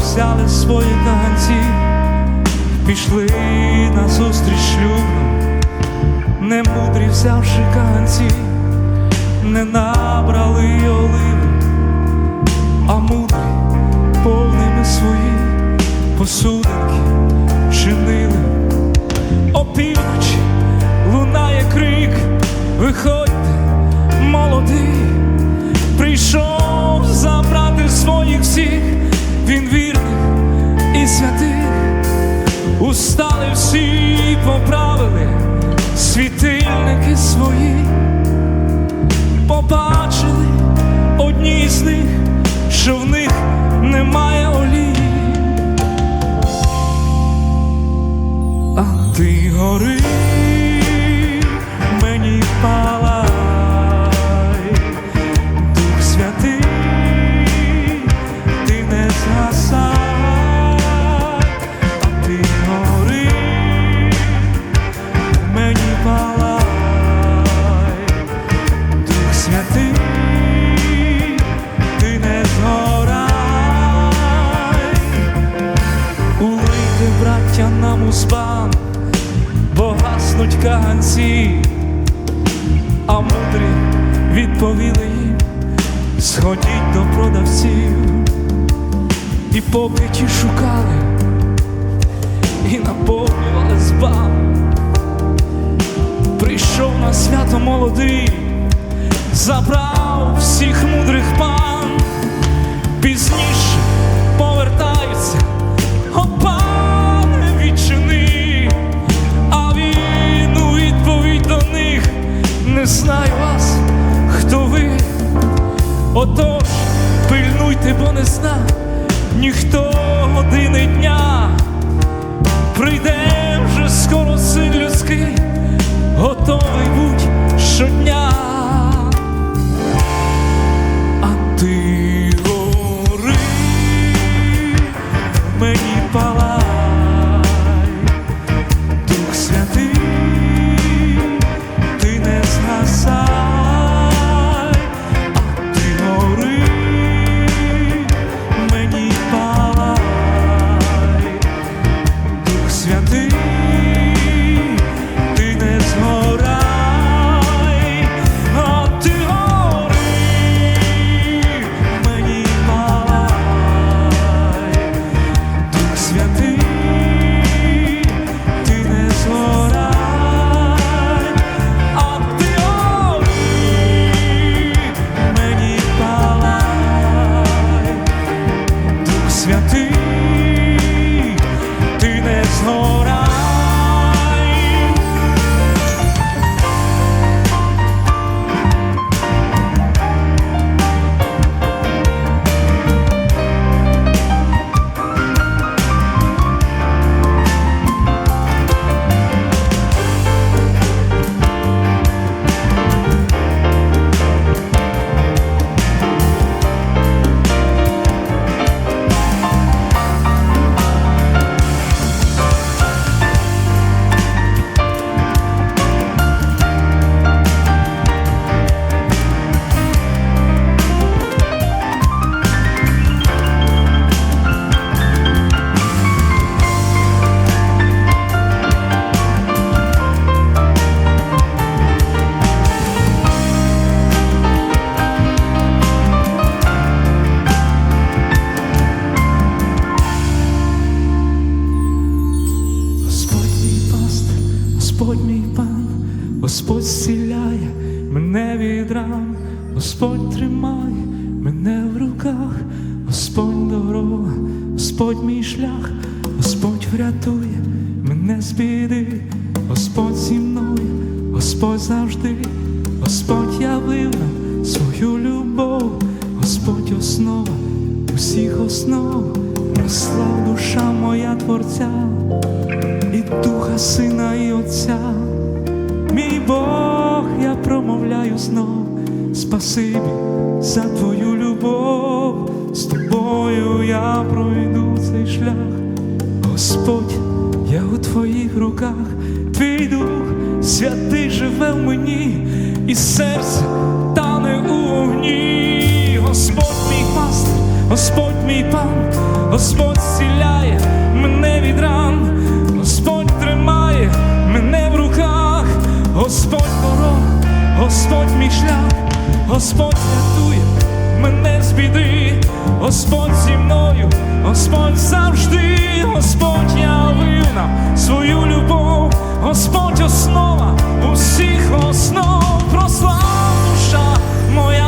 взяли свої танці, пішли на зустріч шлюбну, немудрі взявши канці, не набрали оливи, а мудрі повними свої посудинки святих, устали всі, поправили світильники свої, побачили одні з них, що в них немає олії. А ти гори нам у бо гаснуть каганці, а мудрі відповіли їм, сходіть до продавців, і поки ті шукали, і наповнювали збан, прийшов на свято молодий, забрав всіх мудрих пан, пізніше пильнуйте, бо не зна ніхто години дня. Прийде вже скоро син людський, готовий будь щодня. Господь мій пан, Господь зціляє мене від ран, Господь тримає мене в руках, Господь дорога, Господь мій шлях, Господь врятує мене з біди, Господь зі мною, Господь завжди, Господь явив нам свою любов, Господь основа усіх основ, прослав душа моя Творця і Духа Сина і Отця. Мій Бог, я промовляю знов, спасибі за твою любов, з тобою я пройду цей шлях, Господь, я у твоїх руках, твій дух святий живе в мені, і серце тане у Господь мій пан, Господь зціляє мене від ран, Господь тримає мене в руках, Господь ворог, Господь мій шлях, Господь рятує мене з біди, Господь зі мною, Господь завжди, Господь я вина свою любов, Господь основа усіх основ, просла душа моя.